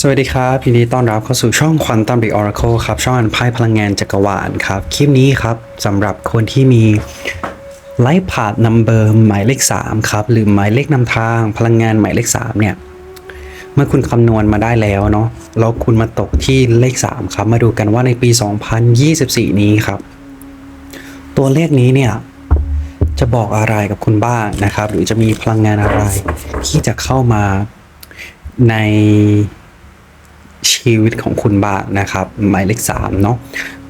สวัสดีครับยินดีต้อนรับเข้าสู่ช่อง Quantum The Oracle ครับ ช่องอ่านไพ่พลังงานจักรวาลครับ คลิปนี้ครับสำหรับคนที่มีไลฟ์พา t นัมเบอร์หมายเลข 3 ครับ หรือหมายเลขนำทางพลังงานหมายเลข 3 เนี่ย เมื่อคุณคำนวณมาได้แล้วเนาะแล้วคุณมาตกที่เลข 3 ครับ มาดูกันว่าในปี 2024 นี้ครับ ตัวเลขนี้เนี่ยจะบอกอะไรกับคุณบ้างนะครับ หรือจะมีพลังงานอะไรที่จะเข้ามาใน ชีวิตของคุณบ้างนะครับ หมายเลข3เนาะ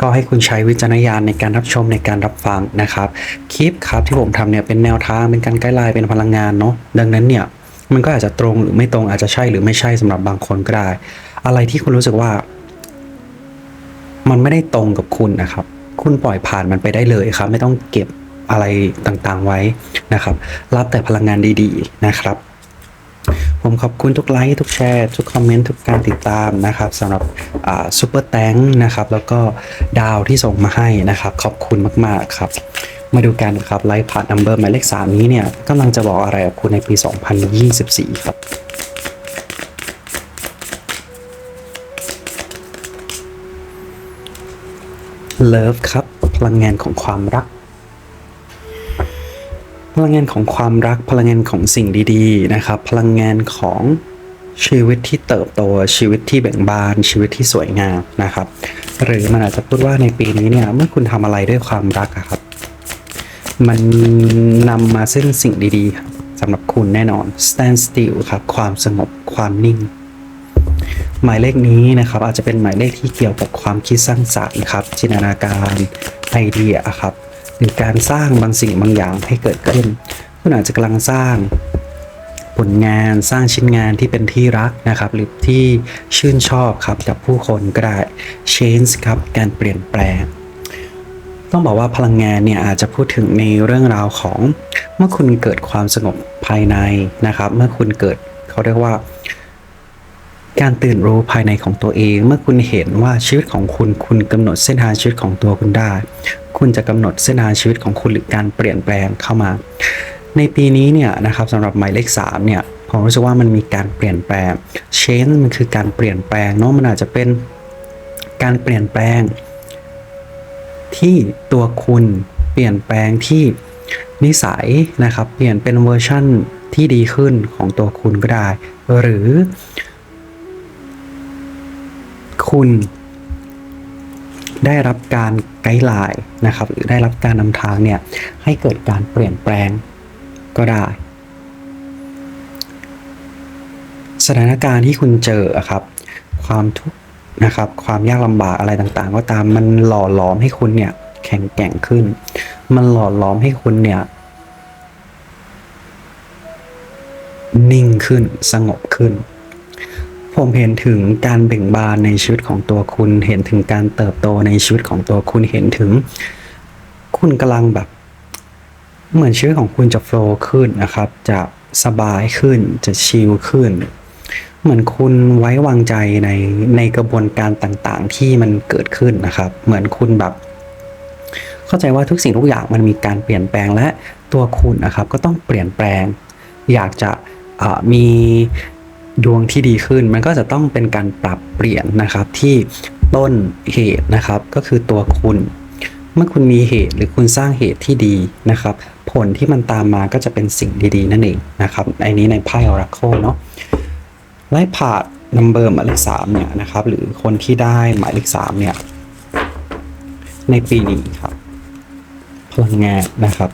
ก็ให้คุณใช้วิจารณญาณในการรับชมในการรับฟังนะครับคลิปครับที่ผมทำเนี่ยเป็นแนวทางเป็นการไกด์ไลน์เป็นพลังงานเนาะดังนั้นเนี่ยมันก็อาจจะตรงหรือไม่ตรงอาจจะใช่หรือไม่ใช่สำหรับบางคนก็ได้ อะไรที่คุณรู้สึกว่า มันไม่ได้ตรงกับคุณนะครับ คุณปล่อยผ่านมันไปได้เลยครับ ไม่ต้องเก็บอะไรต่างๆไว้นะครับ รับแต่พลังงานดี ๆ นะครับ ผมขอบคุณทุกไลค์ทุกแชร์ ทุกคอมเมนต์ทุกการติดตามนะครับสำหรับซูเปอร์แตงนะครับแล้วก็ดาวที่ส่งมาให้นะครับ ขอบคุณมากๆครับ มาดูกันครับไลฟ์พาร์ทนัมเบอร์หมายเลข3นี้เนี่ยกำลังจะบอกอะไรกับคุณในปี 2024 ครับเลิฟครับพลังงานของความรัก พลังงานของความรักพลังงานของสิ่งดีๆนะครับพลังงานของชีวิตที่เติบโตชีวิตที่แบ่งบานชีวิตที่สวยงามนะครับ หรือมันอาจจะพูดว่าในปีนี้เนี่ยเมื่อคุณทำอะไรด้วยความรักครับ มันนำมาซึ่งสิ่งดีๆครับสำหรับคุณแน่นอน stand still ครับความสงบความนิ่ง หมายเลขนี้นะครับอาจจะเป็นหมายเลขที่เกี่ยวกับความคิดสร้างสรรค์ครับจินตนาการไอเดียครับ หรือการสร้างบางสิ่งบางอย่างให้เกิดขึ้น คุณอาจจะกำลังสร้างผลงานสร้างชิ้นงานที่เป็นที่รักนะครับ หรือที่ชื่นชอบครับกับผู้คนก็ได้ change ครับการเปลี่ยนแปลง ต้องบอกว่าพลังงานเนี่ยอาจจะพูดถึงในเรื่องราวของเมื่อคุณเกิดความสงบภายในนะครับ เมื่อคุณเกิดเขาเรียกว่า การตื่นรู้ภายในของตัวเอง เมื่อคุณเห็นว่าชีวิตของคุณคุณกำหนดเส้นทางชีวิตของตัวคุณได้ คุณจะกำหนดเส้นทางชีวิตของคุณหรือการเปลี่ยนแปลงเข้ามา ในปีนี้เนี่ยนะครับสำหรับหมายเลข3เนี่ยผมรู้สึกว่ามันมีการเปลี่ยนแปลง change มันคือการเปลี่ยนแปลงเนาะมันอาจจะเป็นการเปลี่ยนแปลง ที่ตัวคุณเปลี่ยนแปลงที่นิสัยนะครับเปลี่ยนเป็นเวอร์ชั่นที่ดีขึ้นของตัวคุณก็ได้ หรือ คุณได้รับการ ไกด์ไลน์นะครับหรือได้รับการนำทางเนี่ยให้เกิดการเปลี่ยนแปลงก็ได้ สถานการณ์ที่คุณเจอครับ ความทุกข์นะครับความยากลำบากอะไรต่างๆ ก็ตามมันหล่อหลอมให้คุณเนี่ยแข็งแกร่งขึ้น มันหล่อหลอมให้คุณเนี่ยนิ่งขึ้นสงบขึ้น ผมเห็นถึงการเบ่งบานในชีวิตของตัวคุณ เห็นถึงการเติบโตในชีวิตของตัวคุณ เห็นถึง คุณกำลังแบบ เหมือนชีวิตของคุณจะโฟล์ขึ้นนะครับ จะสบายขึ้น จะชิลขึ้น เหมือนคุณไว้วางใจในในกระบวนการต่างๆ ที่มันเกิดขึ้นนะครับ เหมือนคุณแบบ เข้าใจว่าทุกสิ่งทุกอย่างมันมีการเปลี่ยนแปลงและตัวคุณนะครับ ก็ต้องเปลี่ยนแปลง อยากจะมี ดวงที่ดีขึ้น มันก็จะต้องเป็นการปรับเปลี่ยนนะครับที่ต้นเหตุนะครับ ก็คือตัวคุณ เมื่อคุณมีเหตุหรือคุณสร้างเหตุที่ดีนะครับ ผลที่มันตามมาก็จะเป็นสิ่งดีๆ นั่นเองนะครับในนี้ในไพ่ Oracle เนาะไล่ผ่านัมเบอร์หมายเลขสามเนี่ยนะครับ หรือคนที่ได้หมายเลขสามเนี่ย ในปีนี้ครับ พลังงานนะครับ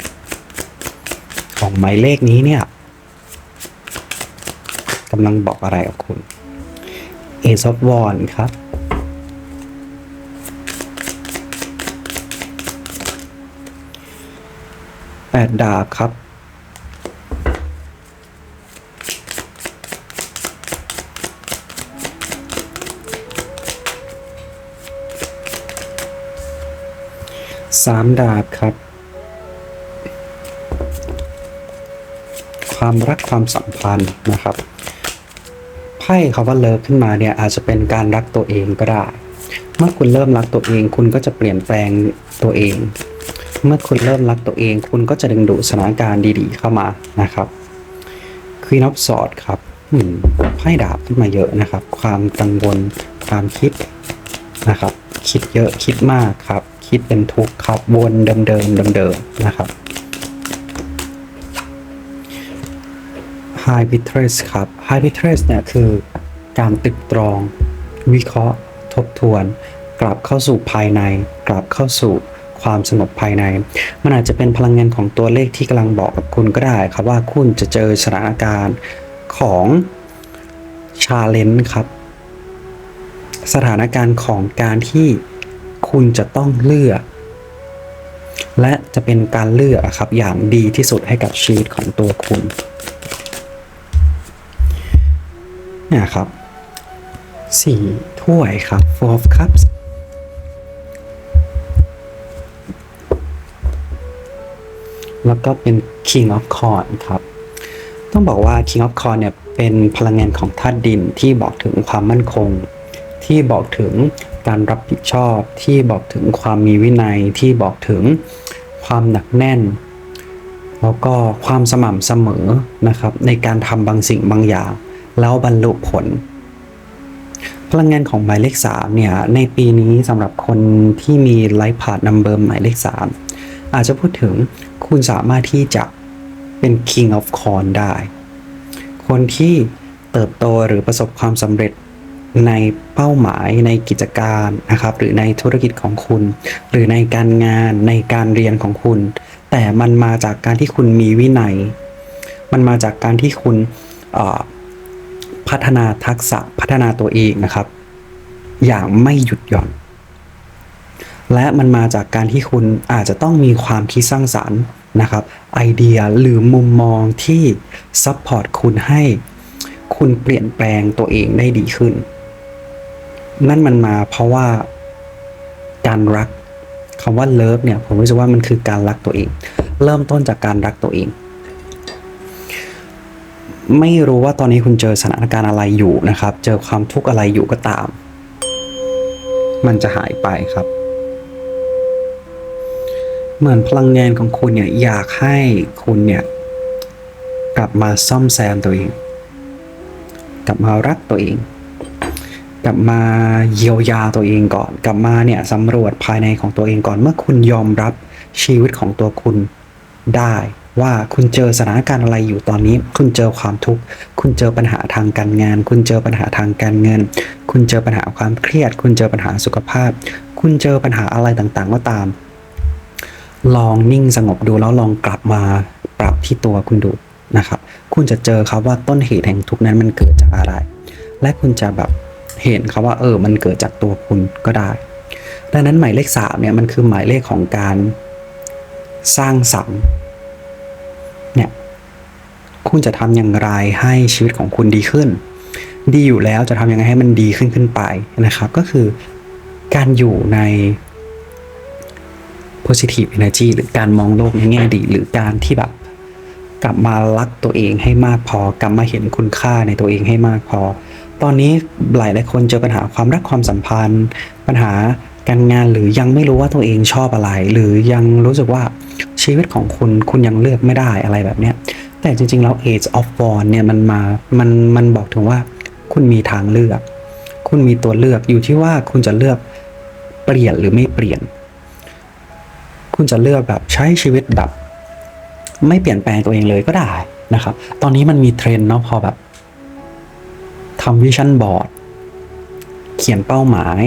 ของหมายเลขนี้เนี่ย กำลังบอกอะไรกับคุณ Ace of Wands ครับ แปดดาบครับ สามดาบครับ ความรักความสัมพันธ์นะครับ ไพ่คำว่าเลิฟขึ้นมาเนี่ยอาจจะเป็นการรักตัวเองก็ได้ เมื่อคุณเริ่มรักตัวเอง คุณก็จะเปลี่ยนแปลงตัวเอง เมื่อคุณเริ่มรักตัวเอง คุณก็จะดึงดูดสถานการณ์ดีๆ เข้ามานะครับ Queen of Swords ครับไพ่ดาบขึ้นมาเยอะนะครับ ความกังวลความคิดนะครับ คิดเยอะคิดมากครับ คิดเป็นทุกข์ครับวนเดิมๆเดิมๆนะครับ High b i t r e s s ครับ High b i t r e s s เนี่ยคือการตึกตรอง วิเคราะห์ ทบทวน กลับเข้าสู่ภายใน กลับเข้าสู่ความสงบภายใน มันอาจจะเป็นพลังงานของตัวเลขที่กำลังบอกกับคุณก็ได้ครับว่าคุณจะเจอสถานการณ์ของชาเลนจ์ครับ สถานการณ์ของการที่คุณจะต้องเลือก และจะเป็นการเลือกครับอย่างดีที่สุดให้กับชีวิตของตัวคุณ เนี่ยครับสี่ถ้วยครับ four cups แล้วก็เป็น king of c o r n ครับ ต้องบอกว่า king of c o r n เนี่ยเป็นพลังงานของธาตุดินที่บอกถึงความมั่นคง ที่บอกถึงการรับผิดชอบ ที่บอกถึงความมีวินัย ที่บอกถึงความหนักแน่น แล้วก็ความสม่ำเสมอนะครับ ในการทำบางสิ่งบางอย่าง แล้วบรรลุผล พลังงานของหมายเลข3เนี่ยในปีนี้สำหรับคนที่มีไลฟ์พาร์ตนัมเบอร์หมายเลข 3 อาจจะพูดถึงคุณสามารถที่จะเป็น King of c o r n ได้ คนที่เติบโตหรือประสบความสำเร็จในเป้าหมายในกิจการนะครับหรือในธุรกิจของคุณ หรือในการงานในการเรียนของคุณ แต่มันมาจากการที่คุณมีวินัย มันมาจากการที่คุณ พัฒนาทักษะพัฒนาตัวเองนะครับ อย่างไม่หยุดหย่อน และมันมาจากการที่คุณอาจจะต้องมีความคิดสร้างสารรค์นะครับไอเดียหรือมุมมองที่ซัพพอร์ตคุณให้คุณเปลี่ยนแปลงตัวเองได้ดีขึ้น นั่นมันมาเพราะว่าการรักคำว่าเลิฟเนี่ยผมรู้สึกว่ามันคือการรักตัวเอง เริ่มต้นจากการรักตัวเอง ไม่รู้ว่าตอนนี้คุณเจอสถานการณ์อะไรอยู่นะครับ เจอความทุกข์อะไรอยู่ก็ตาม มันจะหายไปครับ เหมือนพลังงานของคุณเนี่ยอยากให้คุณเนี่ยกลับมาซ่อมแซมตัวเอง กลับมารักตัวเอง กลับมาเยียวยาตัวเองก่อน กลับมาเนี่ยสำรวจภายในของตัวเองก่อน เมื่อคุณยอมรับชีวิตของตัวคุณได้ ว่าคุณเจอสถานการณ์อะไรอยู่ตอนนี้ คุณเจอความทุกข์ คุณเจอปัญหาทางการงาน คุณเจอปัญหาทางการเงิน คุณเจอปัญหาความเครียด คุณเจอปัญหาสุขภาพ คุณเจอปัญหาอะไรต่างๆ ก็ตาม ลองนิ่งสงบดูแล้วลองกลับมาปรับที่ตัวคุณดูนะครับ คุณจะเจอครับว่าต้นเหตุแห่งทุกนั้นมันเกิดจากอะไร และคุณจะแบบเห็นครับว่าเออ มันเกิดจากตัวคุณก็ได้ ดังนั้นหมายเลขสามเนี่ยมันคือหมายเลขของการสร้างสรรค์ คุณจะทำอย่างไรให้ชีวิตของคุณดีขึ้น ดีอยู่แล้วจะทำยังไงให้มันดีขึ้นขึ้นไปนะครับ ก็คือการอยู่ใน positive energy หรือการมองโลกในแง่ดี หรือการที่แบบกลับมารักตัวเองให้มากพอ กลับมาเห็นคุณค่าในตัวเองให้มากพอ ตอนนี้หลายหลายคนเจอปัญหาความรักความสัมพันธ์ ปัญหาการงานหรือยังไม่รู้ว่าตัวเองชอบอะไร หรือยังรู้สึกว่าชีวิตของคุณคุณยังเลือกไม่ได้อะไรแบบเนี้ย แต่จริงๆ แล้ว Age of One เนี่ยมันมา มัน มันบอกถึงว่าคุณมีทางเลือก คุณมีตัวเลือกอยู่ที่ว่าคุณจะเลือกเปลี่ยนหรือไม่เปลี่ยน คุณจะเลือกแบบใช้ชีวิตแบบ ไม่เปลี่ยนแปลงตัวเองเลยก็ได้นะครับ ตอนนี้มันมีเทรนเนาะพอแบบทำวิชั่นบอร์ดเขียนเป้าหมาย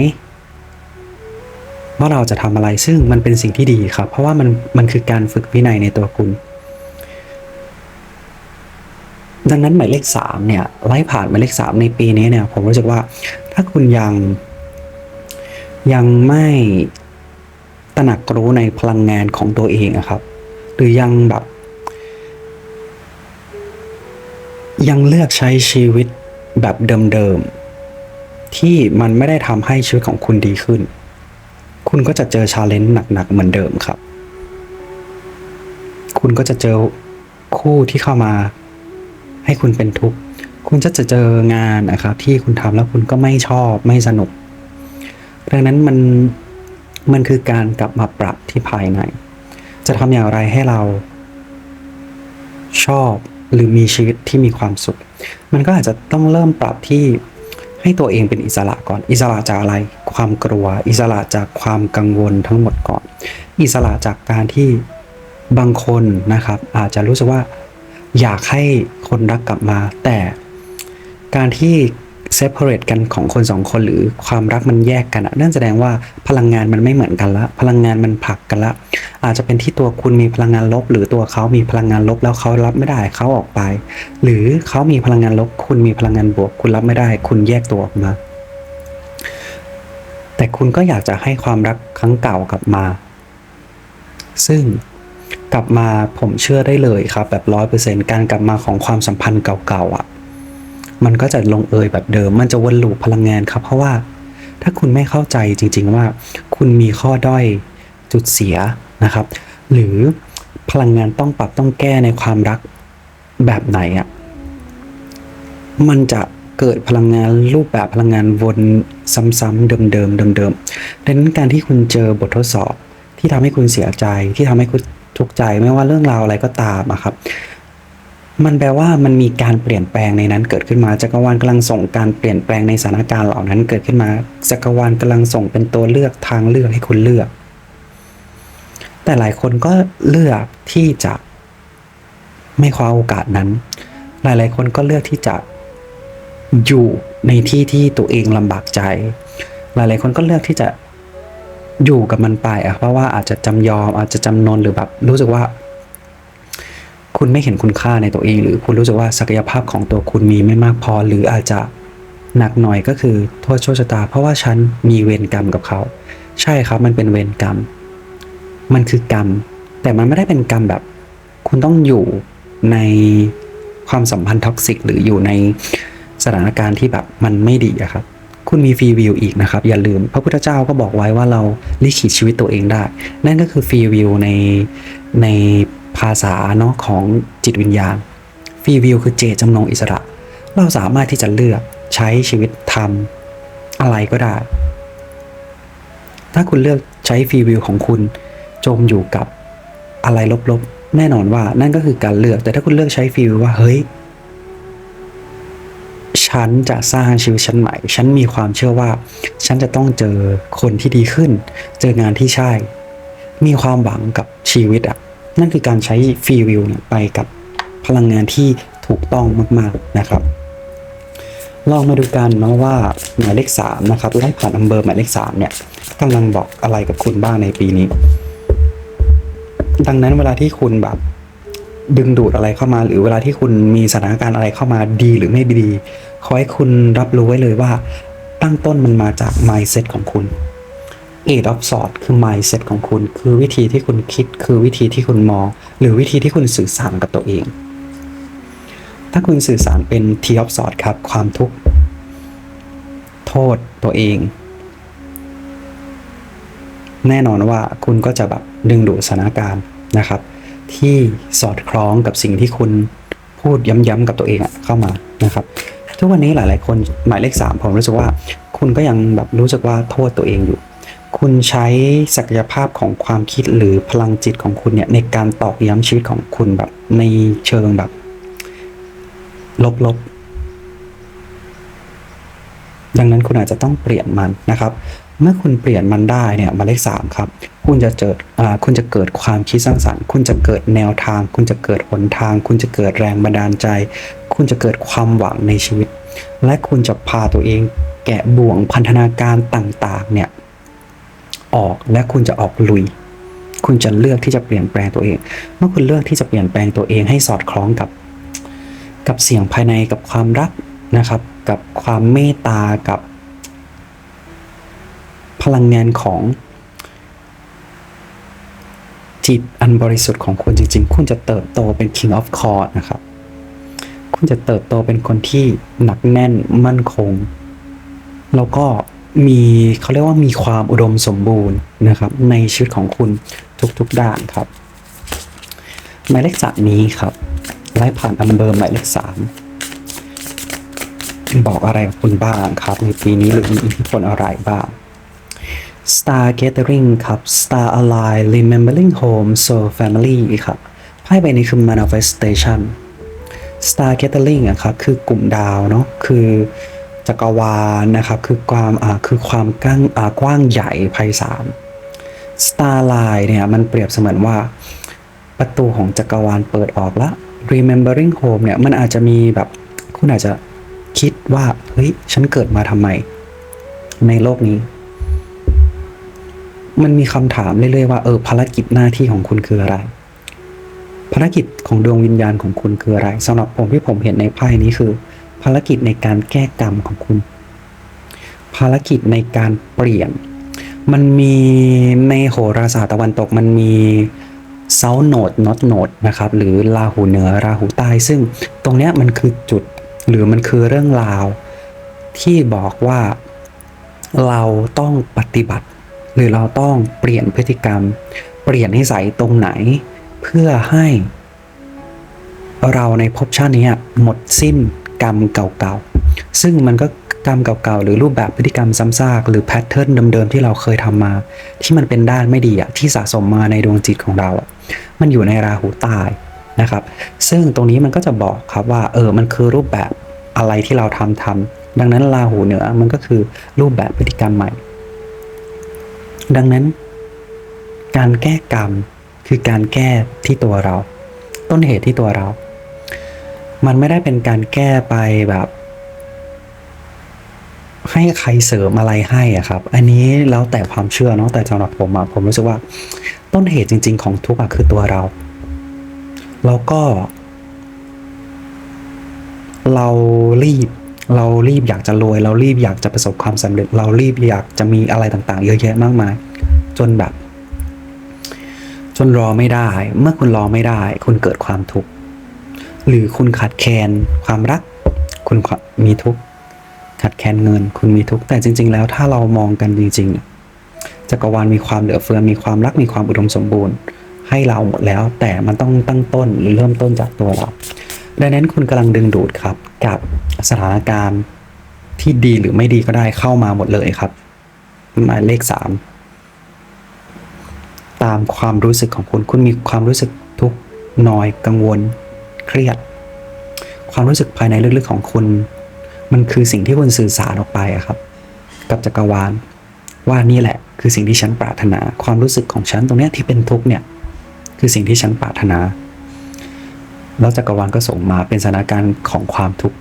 ว่าเราจะทำอะไรซึ่งมันเป็นสิ่งที่ดีครับ เพราะว่ามันมันคือการฝึกวินัยในตัวคุณ ดังนั้นหมายเลขสามเนี่ยไล่ผ่านหมายเลขสามในปีนี้เนี่ยผมรู้สึกว่าถ้าคุณยัง ยังไม่ตระหนักรู้ในพลังงานของตัวเองอะครับ หรือยังแบบ ยังเลือกใช้ชีวิตแบบเดิมๆที่มันไม่ได้ทำให้ชีวิตของคุณดีขึ้น คุณก็จะเจอชาเลนจ์หนักๆเหมือนเดิมครับ คุณก็จะเจอคู่ที่เข้ามา ให้คุณเป็นทุกข์คุณจะจะเจองานนะครับ ที่คุณทำแล้วคุณก็ไม่ชอบไม่สนุก ดังนั้นมันมันคือการกลับมาปรับที่ภายใน จะทำอย่างไรให้เราชอบหรือมีชีวิตที่มีความสุข มันก็อาจจะต้องเริ่มปรับที่ให้ตัวเองเป็นอิสระก่อน อิสระจากอะไร ความกลัว อิสระจากความกังวลทั้งหมดก่อน อิสระจากการที่บางคนนะครับ อาจจะรู้สึกว่า อยากให้คนรักกลับมา แต่การที่ separate กันของคนสองคนหรือความรักมันแยกกันนั่นแสดงว่าพลังงานมันไม่เหมือนกันละ พลังงานมันผลักกันละ อาจจะเป็นที่ตัวคุณมีพลังงานลบ หรือตัวเขามีพลังงานลบแล้วเขารับไม่ได้เขาออกไป หรือเขามีพลังงานลบ คุณมีพลังงานบวก คุณรับไม่ได้ คุณแยกตัวออกมา แต่คุณก็อยากจะให้ความรักครั้งเก่ากลับมา ซึ่ง กลับมาผมเชื่อได้เลยครับแบบร้อยเปอร์เซ็นการกลับมาของความสัมพันธ์เก่าๆอะมันก็จะลงเอยแบบเดิม มันจะวนลูปพลังงานครับ เพราะว่าถ้าคุณไม่เข้าใจจริง ๆ ว่า คุณมีข้อด้อยจุดเสียนะครับ หรือพลังงานต้องปรับต้องแก้ในความรักแบบไหนอะมันจะเกิดพลังงานรูปแบบพลังงานวนซ้ำๆเดิมๆเดิมๆดังนั้นการที่คุณเจอบททดสอบที่ทำให้คุณเสียใจที่ทำให้คุณ ทุกข์ใจไม่ว่าเรื่องราวอะไรก็ตามอะครับ มันแปลว่ามันมีการเปลี่ยนแปลงในนั้นเกิดขึ้นมาจักรวาลกำลังส่งการเปลี่ยนแปลงในสถานการณ์เหล่านั้นเกิดขึ้นมาจักรวาลกำลังส่งเป็นตัวเลือกทางเลือกให้คุณเลือก แต่หลายคนก็เลือกที่จะไม่คว้าโอกาสนั้น หลายๆ คนก็เลือกที่จะอยู่ในที่ที่ตัวเองลำบากใจ หลายๆ คนก็เลือกที่จะ อยู่กับมันไปอะเพราะว่าอาจจะจำยอมอาจจะจำนนหรือแบบรู้สึกว่า คุณไม่เห็นคุณค่าในตัวเอง หรือคุณรู้สึกว่าศักยภาพของตัวคุณมีไม่มากพอ หรืออาจจะหนักหน่อยก็คือโทษโชคชะตา เพราะว่าฉันมีเวรกรรมกับเขา ใช่ครับมันเป็นเวรกรรม มันคือกรรม แต่มันไม่ได้เป็นกรรมแบบ คุณต้องอยู่ในความสัมพันธ์ท็อกซิกหรืออยู่ในสถานการณ์ที่แบบมันไม่ดีอะครับ คุณมีฟรีวิวอีกนะครับ อย่าลืม พระพุทธเจ้าก็บอกไว้ว่าเราลิขิตชีวิตตัวเองได้ นั่นก็คือฟรีวิวในในภาษาเนาะของจิตวิญญาณฟรีวิวคือเจตจำนงอิสระ เราสามารถที่จะเลือกใช้ชีวิตทำอะไรก็ได้ ถ้าคุณเลือกใช้ฟรีวิวของคุณจมอยู่กับอะไรลบๆ แน่นอนว่านั่นก็คือการเลือก แต่ถ้าคุณเลือกใช้ฟรีวิวว่าเฮ้ย ฉันจะสร้างชีวิตฉันใหม่ ฉันมีความเชื่อว่า ฉันจะต้องเจอคนที่ดีขึ้น เจองานที่ใช่ มีความหวังกับชีวิตอะ นั่นคือการใช้ฟรีวิวเนี่ยไปกับพลังงานที่ถูกต้องมาก ๆนะครับ ลองมาดูกันเนาะว่าหมายเลขสามนะครับไล่ผ่านอัมเบอร์หมายเลขสามเนี่ยกำลังบอกอะไรกับคุณบ้างในปีนี้ ดังนั้นเวลาที่คุณแบบ ดึงดูดอะไรเข้ามา หรือเวลาที่คุณมีสถานการณ์อะไรเข้ามาดีหรือไม่ดี ขอให้คุณรับรู้ไว้เลยว่า ตั้งต้นมันมาจาก mindset ของคุณ eight of swords คือ mindset ของคุณ คือวิธีที่คุณคิด คือวิธีที่คุณมอง หรือวิธีที่คุณสื่อสารกับตัวเอง ถ้าคุณสื่อสารเป็น t of swords ครับ ความทุกข์ โทษตัวเอง แน่นอนว่าคุณก็จะแบบดึงดูดสถานการณ์นะครับ ที่สอดคล้องกับสิ่งที่คุณพูดย้ำๆกับตัวเองอะเข้ามานะครับ ทุกวันนี้หลาย ๆ คนหมายเลขสามผมรู้สึกว่าคุณก็ยังแบบรู้สึกว่าโทษตัวเองอยู่ คุณใช้ศักยภาพของความคิดหรือพลังจิตของคุณเนี่ยในการตอกย้ำชีวิตของคุณแบบในเชิงแบบ ลบๆดังนั้นคุณอาจจะต้องเปลี่ยนมันนะครับ เมื่อคุณเปลี่ยนมันได้เนี่ยหมายเลขสามครับ คุณจะเกิดอ่าคุณจะเกิดความคิดสร้างสรรค์ คุณจะเกิดแนวทาง คุณจะเกิดหนทาง คุณจะเกิดแรงบันดาลใจ คุณจะเกิดความหวังในชีวิต และคุณจะพาตัวเอง แกะบ่วงพันธนาการต่างๆเนี่ยออกและคุณจะออกลุย คุณจะเลือกที่จะเปลี่ยนแปลงตัวเอง เมื่อคุณเลือกที่จะเปลี่ยนแปลงตัวเองให้สอดคล้องกับ กับเสียงภายในกับความรักนะครับ กับความเมตตากับ พลังงานของจิตอันบริสุทธิ์ของคุณจริง ๆ คุณจะเติบโตเป็น King of c o r d นะครับ คุณจะเติบโตเป็นคนที่หนักแน่นมั่นคง แล้วก็มีเขาเรียกว่ามีความอุดมสมบูรณ์นะครับ ในชีวิตของคุณทุกๆด้านครับหมายเลขสามนี้ครับไล่ผ่านอันเบอร์หมายเลขสามบอกอะไรกับคุณบ้างครับ ในปีนี้หรือมีอิทธิพลอะไรบ้าง Star Gathering ครับ Star Align Remembering Home Soul Family ครับไพ่ใบนี้คือ Manifestation Star Gathering อะครับคือกลุ่มดาวเนาะคือจักรวาลนะครับคือความอ่าคือความกว้างอ่ากว้างใหญ่ไพศาล Starline เนี่ยมันเปรียบเสมือนว่าประตูของจักรวาลเปิดออกแล้ว Remembering Home เนี่ยมันอาจจะมีแบบคุณอาจจะคิดว่าเฮ้ยฉันเกิดมาทำไมในโลกนี้ มันมีคำถามเรื่อยๆว่าเออภารกิจหน้าที่ของคุณคืออะไร ภารกิจของดวงวิญญาณของคุณคืออะไรสำหรับผมที่ผมเห็นในไพ่นี้คือ ภารกิจในการแก้กรรมของคุณ ภารกิจในการเปลี่ยน มันมีในโหราศาสตร์ตะวันตกมันมีเซาโนดนอตโนดนะครับหรือราหูเหนือราหูใต้ซึ่งตรงเนี้ยมันคือจุดหรือมันคือเรื่องราวที่บอกว่าเราต้องปฏิบัติ หรือเราต้องเปลี่ยนพฤติกรรม เปลี่ยนนิสัยตรงไหน เพื่อให้เราในภพชาตินี้หมดสิ้นกรรมเก่าๆ ซึ่งมันก็กรรมเก่าๆ หรือรูปแบบพฤติกรรมซ้ำซากหรือแพทเทิร์นเดิมๆ ที่เราเคยทำมา ที่มันเป็นด้านไม่ดีอะที่สะสมมาในดวงจิตของเราอะมันอยู่ในราหูตายนะครับ ซึ่งตรงนี้มันก็จะบอกครับว่าเออมันคือรูปแบบอะไรที่เราทำทำดังนั้นราหูเหนือมันก็คือรูปแบบพฤติกรรมใหม่ ดังนั้น การแก้กรรมคือการแก้ที่ตัวเรา ต้นเหตุที่ตัวเรา มันไม่ได้เป็นการแก้ไปแบบ ให้ใครเสริมอะไรให้อะครับ อันนี้แล้วแต่ความเชื่อเนาะแต่สำหรับผมอะผมรู้สึกว่า ต้นเหตุจริง ๆ ของทุกข์อะคือตัวเรา แล้วก็ เรารีบ เรารีบอยากจะรวย เรารีบอยากจะประสบความสำเร็จ เรารีบอยากจะมีอะไรต่างๆ เยอะแยะมากมาย จนแบบ จนรอไม่ได้ เมื่อคุณรอไม่ได้ คุณเกิดความทุกข์หรือคุณขาดแคลนความรัก คุณมีทุกข์ขาดแคลนเงิน คุณมีทุกข์แต่จริง ๆ แล้วถ้าเรามองกันจริงๆจักรวาลมีความเหลือเฟือมีความรักมีความอุดมสมบูรณ์ ให้เราหมดแล้ว แต่มันต้องตั้งต้นหรือเริ่มต้นจากตัวเราดังนั้นคุณกำลังดึงดูดครับ กับสถานการณ์ที่ดีหรือไม่ดีก็ได้เข้ามาหมดเลยครับ หมายเลขสามตามความรู้สึกของคุณ คุณมีความรู้สึกทุกข์นอยกังวล เครียด ความรู้สึกภายในลึกๆของคุณ มันคือสิ่งที่คุณสื่อสารออกไปครับ กับจักรวาล ว่านี่แหละ คือสิ่งที่ฉันปรารถนา ความรู้สึกของฉันตรงนี้ที่เป็นทุกข์เนี่ย คือสิ่งที่ฉันปรารถนา แล้วจักรวาลก็ส่งมาเป็นสถานการณ์ของความทุกข์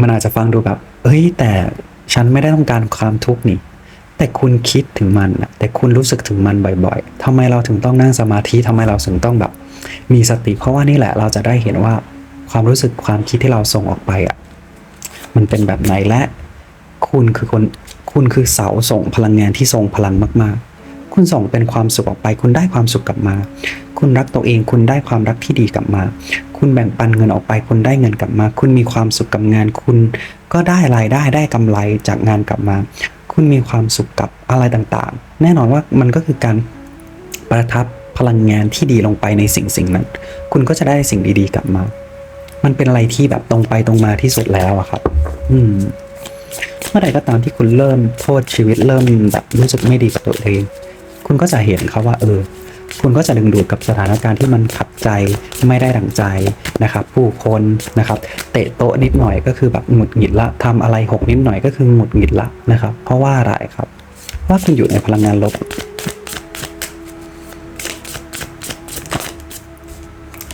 มันอาจจะฟังดูแบบ เอ้ย แต่ฉันไม่ได้ต้องการความทุกข์นี่ แต่คุณคิดถึงมันแต่คุณรู้สึกถึงมันบ่อยๆทำไมเราถึงต้องนั่งสมาธิทำไมเราถึงต้องแบบ มีสติ เพราะว่านี่แหละเราจะได้เห็นว่าความรู้สึกความคิดที่เราส่งออกไปอะ มันเป็นแบบไหนและ คุณคือคน คุณคือเสาส่งพลังงานที่ทรงพลังมาก ๆ คุณส่งเป็นความสุขออกไป คุณได้ความสุขกลับมา คุณรักตัวเอง คุณได้ความรักที่ดีกลับมา คุณแบ่งปันเงินออกไป คุณได้เงินกลับมา คุณมีความสุขกับงาน คุณก็ได้รายได้ได้กำไรจากงานกลับมา คุณมีความสุขกับอะไรต่างๆ แน่นอนว่ามันก็คือการประทับพลังงานที่ดีลงไปในสิ่งสิ่งนั้น คุณก็จะได้สิ่งดีๆกลับมา มันเป็นอะไรที่แบบตรงไปตรงมาที่สุดแล้วอะครับ อืม เมื่อใดก็ตามที่คุณเริ่มโทษชีวิตเริ่มแบบรู้สึกไม่ดีกับตัวเอง คุณก็จะเห็นครับว่าเออคุณก็จะดึงดูดกับสถานการณ์ที่มันขัดใจไม่ได้ดั่งใจนะครับ ผู้คนนะครับ เตะโต๊ะนิดหน่อยก็คือแบบหงุดหงิดละทำอะไรหกนิดหน่อยก็คือหงุดหงิดละนะครับ เพราะว่าอะไรครับ ว่าคุณอยู่ในพลังงานลบ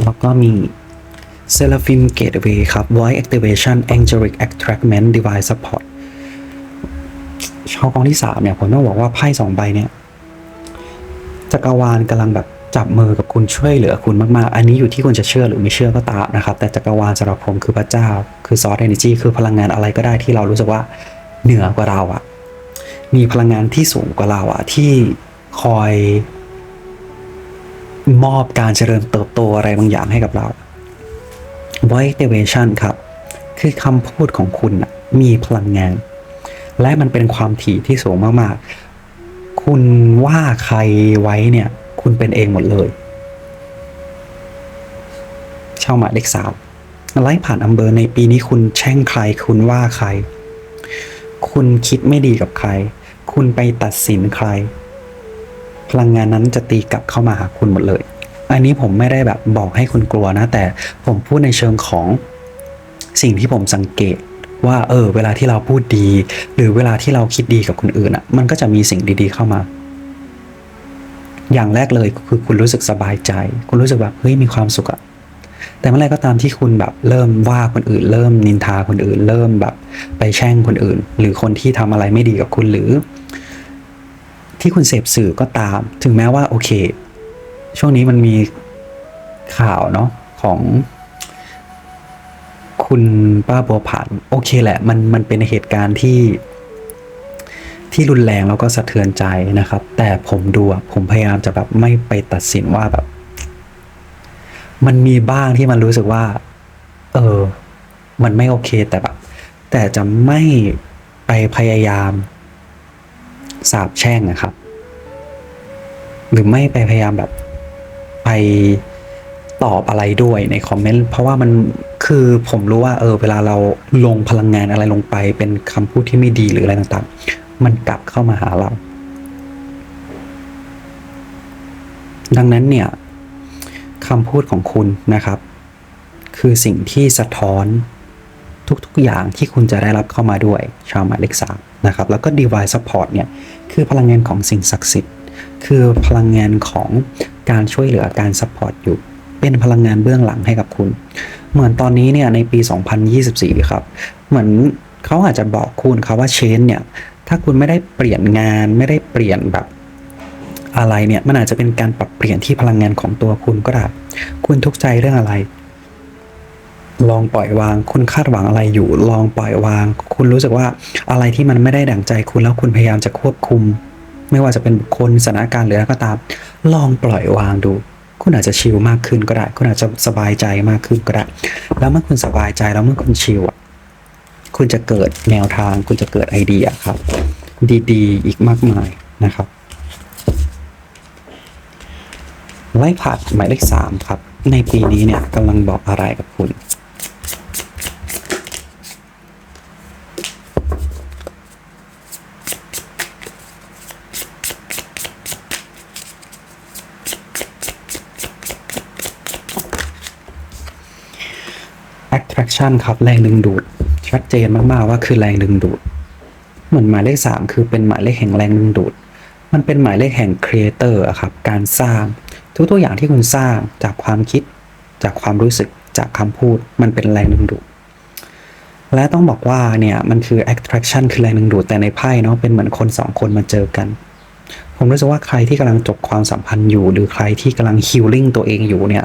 แล้วก็มี Seraphim Gateway ครับ Voice Activation Angelic Attractment Device Support ชอบกองที่ 3 เนี่ย ผมต้องบอกว่าไพ่สองใบเนี่ย จักรวาลกำลังแบบจับมือกับคุณช่วยเหลือคุณมากๆ อันนี้อยู่ที่คุณจะเชื่อหรือไม่เชื่อก็ตามนะครับ แต่จักรวาลสำหรับผมคือพระเจ้า คือซอสเอเนจีคือพลังงานอะไรก็ได้ที่เรารู้สึกว่าเหนือกว่าเราอะมีพลังงานที่สูงกว่าเราอะที่คอยมอบการเจริญเติบโตอะไรบางอย่างให้กับเรา voice activation ครับ คือคำพูดของคุณมีพลังงาน และมันเป็นความถี่ที่สูงมากๆ คุณว่าใครไว้เนี่ย คุณเป็นเองหมดเลย เช่าหมายเลขสามไล่ผ่านอำเบอร์ในปีนี้คุณแช่งใคร คุณว่าใคร คุณคิดไม่ดีกับใคร คุณไปตัดสินใคร พลังงานนั้นจะตีกลับเข้ามาหาคุณหมดเลย อันนี้ผมไม่ได้แบบบอกให้คุณกลัวนะ แต่ผมพูดในเชิงของสิ่งที่ผมสังเกต ว่าเออ เวลาที่เราพูดดี หรือเวลาที่เราคิดดีกับคนอื่นอะ่ะ มันก็จะมีสิ่งดีๆเข้ามา อย่างแรกเลยคือคุณรู้สึกสบายใจ คุณรู้สึกแบบเฮ้ยมีความสุขอะแต่เมื่อไรก็ตามที่คุณแบบเริ่มว่าคนอื่น เริ่มนินทาคนอื่น เริ่มแบบไปแช่งคนอื่น หรือคนที่ทำอะไรไม่ดีกับคุณหรือ ที่คุณเสพสื่อก็ตาม ถึงแม้ว่าโอเค ช่วงนี้มันมีข่าวเนาะของ คุณป้าบัวผันโอเคแหละ มันมันเป็นเหตุการณ์ที่ ที่รุนแรงแล้วก็สะเทือนใจนะครับ แต่ผมดูผมพยายามจะแบบไม่ไปตัดสินว่าแบบ มันมีบ้างที่มันรู้สึกว่า เออ มันไม่โอเคแต่แบบ แต่จะไม่ไปพยายามสาบแช่งนะครับ หรือไม่ไปพยายามแบบไป ตอบอะไรด้วยในคอมเมนต์เพราะว่ามันคือผมรู้ว่าเออเวลาเราลงพลังงานอะไรลงไป เป็นคำพูดที่ไม่ดีหรืออะไรต่างๆ มันกลับเข้ามาหาเรา ดังนั้นเนี่ยคำพูดของคุณนะครับ คือสิ่งที่สะท้อนทุกๆ อย่างที่คุณจะได้รับเข้ามาด้วย ชาวหมายเลขสามนะครับ แล้วก็ Divine Support เนี่ย คือพลังงานของสิ่งศักดิ์สิทธิ์ คือพลังงานของการช่วยเหลือการ support อยู่ เป็นพลังงานเบื้องหลังให้กับคุณ เหมือนตอนนี้เนี่ยในปี 2024 ครับ เหมือนเขาอาจจะบอกคุณครับว่าเชนเนี่ย ถ้าคุณไม่ได้เปลี่ยนงานไม่ได้เปลี่ยนแบบอะไรเนี่ย มันอาจจะเป็นการปรับเปลี่ยนที่พลังงานของตัวคุณก็ได้ คุณทุกข์ใจเรื่องอะไร ลองปล่อยวาง คุณคาดหวังอะไรอยู่ ลองปล่อยวาง คุณรู้สึกว่าอะไรที่มันไม่ได้ดั่งใจคุณแล้วคุณพยายามจะควบคุม ไม่ว่าจะเป็นบุคคลสถานการณ์หรืออะไรก็ตาม ลองปล่อยวางดู คุณอาจจะชิลมากขึ้นก็ได้ คุณอาจจะสบายใจมากขึ้นก็ได้ แล้วเมื่อคุณสบายใจแล้วเมื่อคุณชิลอะคุณจะเกิดแนวทาง คุณจะเกิดไอเดียครับ ดีๆ อีกมากมายนะครับไล่ผัดหมายเลขสามครับ ในปีนี้เนี่ยกำลังบอกอะไรกับคุณ attraction ครับแรงดึงดูด ชัดเจนมากๆว่าคือแรงดึงดูด เหมือนหมายเลขสามคือเป็นหมายเลขแห่งแรงดึงดูด มันเป็นหมายเลขแห่งครีเอเตอร์ครับ การสร้าง ทุกๆอย่างที่คุณสร้างจากความคิด จากความรู้สึกจากคำพูด มันเป็นแรงดึงดูด และต้องบอกว่าเนี่ยมันคือ attraction คือแรงดึงดูดแต่ในไพ่เนาะเป็นเหมือนคนสองคนมาเจอกันผมรู้สึกว่าใครที่กำลังจบความสัมพันธ์อยู่ หรือใครที่กำลัง healing ตัวเองอยู่เนี่ย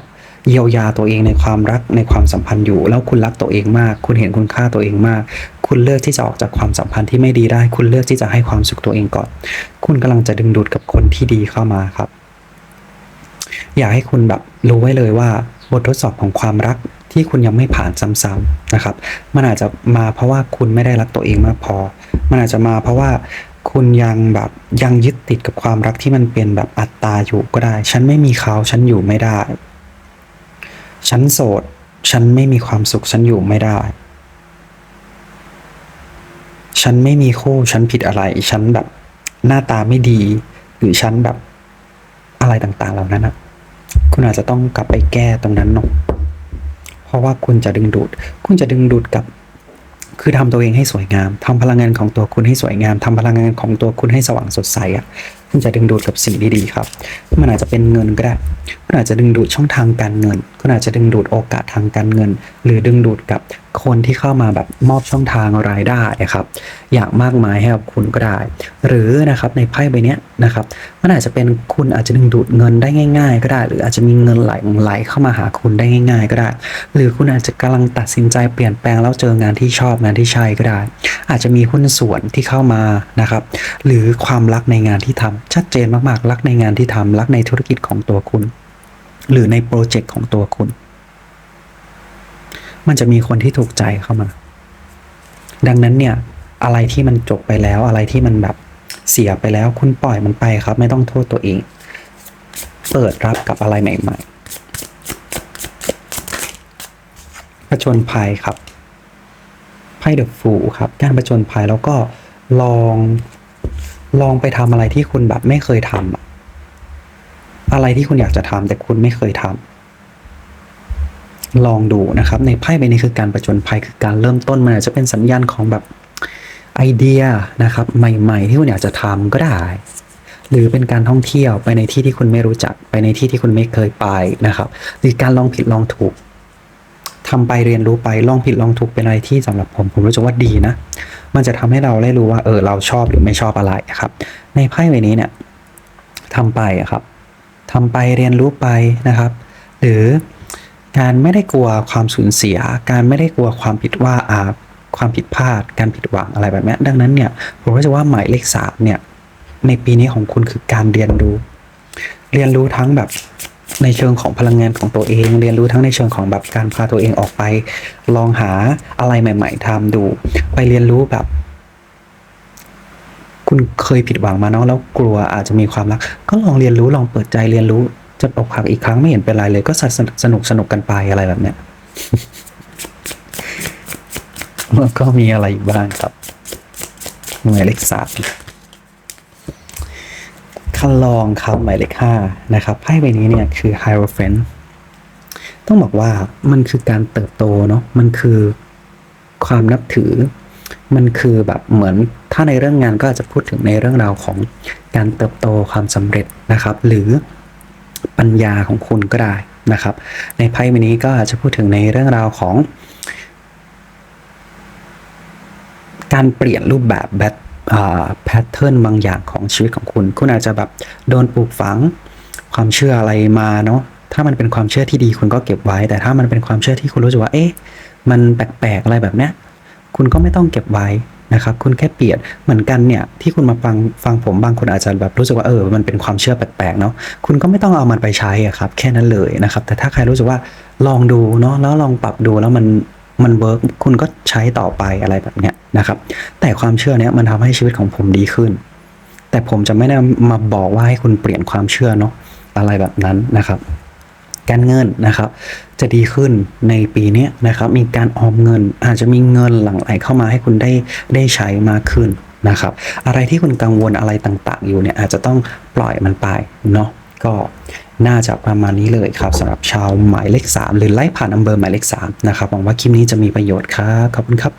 เยียวยาตัวเองในความรักในความสัมพันธ์อยู่ แล้วคุณรักตัวเองมาก คุณเห็นคุณค่าตัวเองมาก คุณเลือกที่จะออกจากความสัมพันธ์ที่ไม่ดีได้ คุณเลือกที่จะให้ความสุขตัวเองก่อน คุณกำลังจะดึงดูดกับคนที่ดีเข้ามาครับ อยากให้คุณแบบรู้ไว้เลยว่าบททดสอบของความรักที่คุณยังไม่ผ่านซ้ำๆนะครับ มันอาจจะมาเพราะว่าคุณไม่ได้รักตัวเองมากพอ มันอาจจะมาเพราะว่าคุณยังแบบยังยึดติดกับความรักที่มันเป็นแบบอัตตาอยู่ก็ได้ ฉันไม่มีเขาฉันอยู่ไม่ได้ ฉันโสด ฉันไม่มีความสุข ฉันอยู่ไม่ได้ ฉันไม่มีคู่ ฉันผิดอะไร ฉันแบบหน้าตาไม่ดี หรือฉันแบบอะไรต่างๆเหล่านั้นนะคุณอาจจะต้องกลับไปแก้ตรงนั้นเนาะเพราะว่าคุณจะดึงดูด คุณจะดึงดูดกับ คือทำตัวเองให้สวยงามทำพลังงานของตัวคุณให้สวยงามทำพลังงานของตัวคุณให้สว่างสดใสอะ คุณจะดึงดูดกับสิ่งดีๆครับ มันอาจจะเป็นเงินก็ได้ คุณอาจจะดึงดูดช่องทางการเงิน คุณอาจจะดึงดูดโอกาสทางการเงิน หรือดึงดูดกับคนที่เข้ามาแบบมอบช่องทางรายได้ครับ อย่างมากมายให้กับคุณก็ได้ หรือนะครับในไพ่ใบเนี้ยนะครับมันอาจจะเป็นคุณอาจจะดึงดูดเงินได้ง่าย ๆ ก็ได้ หรืออาจจะมีเงินไหลไหลเข้ามาหาคุณได้ง่าย ๆ ก็ได้ หรือคุณอาจจะกำลังตัดสินใจเปลี่ยนแปลงแล้วเจองานที่ชอบงานที่ใช่ก็ได้ อาจจะมีหุ้นส่วนที่เข้ามานะครับ หรือความรักในงานที่ทำชัดเจนมากๆรักในงานที่ทำรักในธุรกิจของตัวคุณ หรือในโปรเจกต์ของตัวคุณ มันจะมีคนที่ถูกใจเข้ามา ดังนั้นเนี่ย อะไรที่มันจบไปแล้ว อะไรที่มันแบบเสียไปแล้ว คุณปล่อยมันไปครับ ไม่ต้องโทษตัวเอง เปิดรับกับอะไรใหม่ๆผจญภัยครับไพ่เดอะฟูครับ การประจนภัยแล้วก็ลองลองไปทำอะไรที่คุณแบบไม่เคยทำ อะไรที่คุณอยากจะทำแต่คุณไม่เคยทำลองดูนะครับ ในไพ่ใบนี้คือการประจนภัยคือการเริ่มต้นมันอาจจะเป็นสัญญาณของแบบไอเดียนะครับ ใหม่ ๆ ที่คุณอยากจะทำก็ได้ หรือเป็นการท่องเที่ยวไปในที่ที่คุณไม่รู้จักไปในที่ที่คุณไม่เคยไปนะครับ หรือการลองผิดลองถูกทำไปเรียนรู้ไปลองผิดลองถูกเป็นอะไรที่สำหรับผมผมรู้สึกว่าดีนะ มันจะทำให้เราได้รู้ว่าเออเราชอบหรือไม่ชอบอะไรอะครับ ในไพ่ใบนี้เนี่ยทำไปครับ ทำไปเรียนรู้ไปนะครับ หรือการไม่ได้กลัวความสูญเสีย การไม่ได้กลัวความผิดว่าอาความผิดพลาด การผิดหวังอะไรแบบนี้ดังนั้นเนี่ยผมรู้สึกว่าหมายเลขสามเนี่ยในปีนี้ของคุณคือการเรียนรู้ เรียนรู้ทั้งแบบในเชิงของพลังงานของตัวเอง เรียนรู้ทั้งในเชิงของแบบการพาตัวเองออกไป ลองหาอะไรใหม่ ๆทำดู ไปเรียนรู้แบบ คุณเคยผิดหวังมาเนาะแล้วกลัวอาจจะมีความรัก ก็ลองเรียนรู้ลองเปิดใจเรียนรู้จะอกหักอีกครั้งไม่เห็นเป็นไรเลยก็สนุกสนุกสนุกกันไปอะไรแบบเนี้ยแล้วก็มีอะไรบ้างครับหมายเลขสามคันลองครับหมายเลขห้านะครับไพ่ใบนี้เนี่ยคือ h i e r o p h a n t ต้องบอกว่ามันคือการเติบโตเนาะมันคือความนับถือ มันคือแบบเหมือนถ้าในเรื่องงานก็อาจจะพูดถึงในเรื่องราวของการเติบโตความสำเร็จนะครับ หรือปัญญาของคุณก็ได้นะครับ ในไพ่ใบนี้ก็อาจจะพูดถึงในเรื่องราวของ การเปลี่ยนรูปแบบแบทแพทเทิร์นบางอย่างของชีวิตของคุณ คุณอาจจะแบบโดนปลูกฝังความเชื่ออะไรมาเนาะถ้ามันเป็นความเชื่อที่ดีคุณก็เก็บไว้ แต่ถ้ามันเป็นความเชื่อที่คุณรู้สึกว่า เอ๊ะ มันแปลกๆอะไรแบบเนี้ย คุณก็ไม่ต้องเก็บไว้นะครับคุณแค่เปลี่ยนเหมือนกันเนี่ยที่คุณมาฟังฟังผมบางคนอาจจะแบบรู้สึกว่าเออมันเป็นความเชื่อแปลกๆเนาะคุณก็ไม่ต้องเอามันไปใช้อะครับแค่นั้นเลยนะครับแต่ถ้าใครรู้สึกว่าลองดูเนาะแล้วลองปรับดูแล้วมันมันเวิร์กคุณก็ใช้ต่อไปอะไรแบบเนี้ยนะครับแต่ความเชื่อเนี้ยมันทำให้ชีวิตของผมดีขึ้น แต่ผมจะไม่ได้มาบอกว่าให้คุณเปลี่ยนความเชื่อเนาะอะไรแบบนั้นนะครับ การเงินนะครับ จะดีขึ้นในปีนี้นะครับ มีการออมเงิน อาจจะมีเงินหลั่งไหลเข้ามาให้คุณได้ได้ใช้มากขึ้นนะครับ อะไรที่คุณกังวลอะไรต่างๆ อยู่เนี่ยอาจจะต้องปล่อยมันไปเนาะก็น่าจะประมาณนี้เลยครับสำหรับชาวหมายเลข3หรือไล่ผ่านอำเภอหมายเลข3นะครับหวังว่าคลิปนี้จะมีประโยชน์ครับขอบคุณครับ